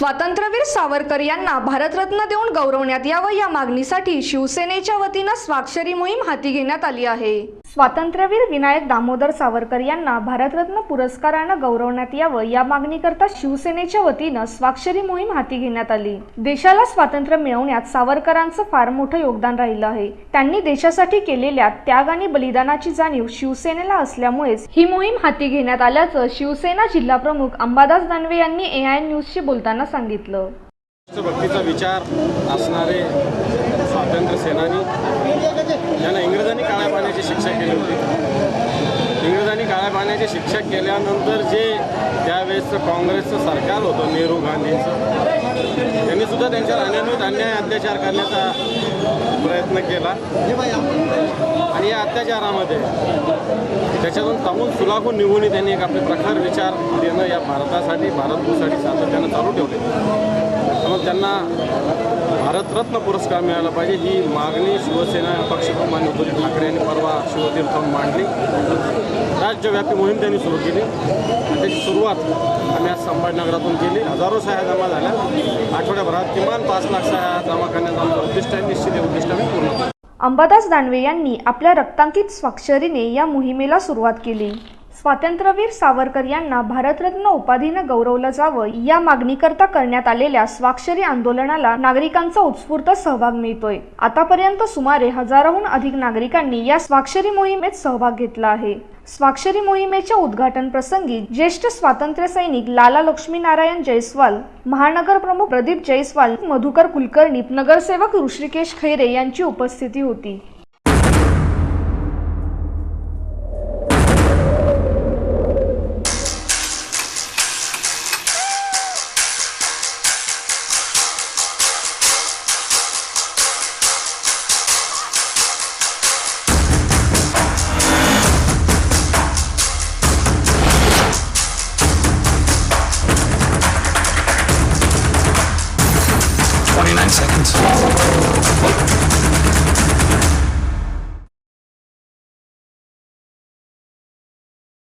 स्वातंत्र्यवीर सावरकर यांना भारतरत्न देऊन गौरवण्यात यावं या मागणीसाठी शिवसेनेच्या वतीनं स्वाक्षरी मोहीम हाती घेण्यात आली आहे. स्वातंत्र्यवीर विनायक दामोदर सावरकर यांना भारतरत्न पुरस्कारानं गौरवण्यात यावं या मागणीकरता शिवसेनेच्या वतीनं स्वाक्षरी मोहीम हाती घेण्यात आली. देशाला स्वातंत्र्य मिळवण्यात सावरकरांचं फार मोठं योगदान राहिलं आहे. त्यांनी देशासाठी केलेल्या त्याग आणि बलिदानाची जाणीव शिवसेनेला असल्यामुळेच ही मोहीम हाती घेण्यात आल्याचं शिवसेना जिल्हा प्रमुख अंबादास दानवे यांनी एआय न्यूजशी बोलताना सांगितलं. भक्तीचा विचार असणारे स्वातंत्र्य सेनानी ज्यांना इंग्रजांनी काळ्या पाण्याची शिक्षा केली होती. इंग्रजांनी काळ्या पाण्याची शिक्षा केल्यानंतर जे त्यावेळेसचं काँग्रेसचं सरकार होतं नेहरू गांधींचं त्यांनी सुद्धा त्यांच्यावर राहण्यानुत अन्याय अत्याचार करण्याचा प्रयत्न केला. आणि या अत्याचारामध्ये त्याच्यातून तमून सुलाखून निघूनही त्यांनी एक आपले प्रखर विचार देणं या भारतासाठी भारतभूसाठी सातत्यानं चालू ठेवले. मग त्यांना भारतरत्न पुरस्कार मिळाला पाहिजे ही मागणी शिवसेना पक्षप्रमाणे उद्धव ठाकरे यांनी परवा शिवतीर्थावर मांडली. राज्यव्यापी मोहीम त्यांनी सुरू केली. त्याची सुरुवात आम्ही आज संभाजीनगरातून केली. हजारो सहाय्या जमा झाल्या. आठवड्याभरात किमान पाच लाख सहाय्या जमा करण्याचं आमचं उद्दिष्ट आहे निश्चित उद्दिष्ट आम्ही पूर्ण अंबादास दानवे यांनी आपल्या रक्तांकित स्वाक्षरीने या मोहिमेला सुरुवात केली. स्वातंत्र्यवीर सावरकर यांना भारतरत्न उपाधीनं गौरवलं जावं या मागणीकरता करण्यात आलेल्या स्वाक्षरी आंदोलनाला नागरिकांचा उत्स्फूर्त सहभाग मिळतोय. आतापर्यंत सुमारे हजाराहून अधिक नागरिकांनी या स्वाक्षरी मोहिमेत सहभाग घेतला आहे. स्वाक्षरी मोहिमेच्या उद्घाटन प्रसंगी ज्येष्ठ स्वातंत्र्य सैनिक लाला लक्ष्मीनारायण जयस्वाल महानगर प्रमुख प्रदीप जयस्वाल मधुकर कुलकर्णी नगरसेवक ऋषिकेश खैरे यांची उपस्थिती होती. 29 seconds.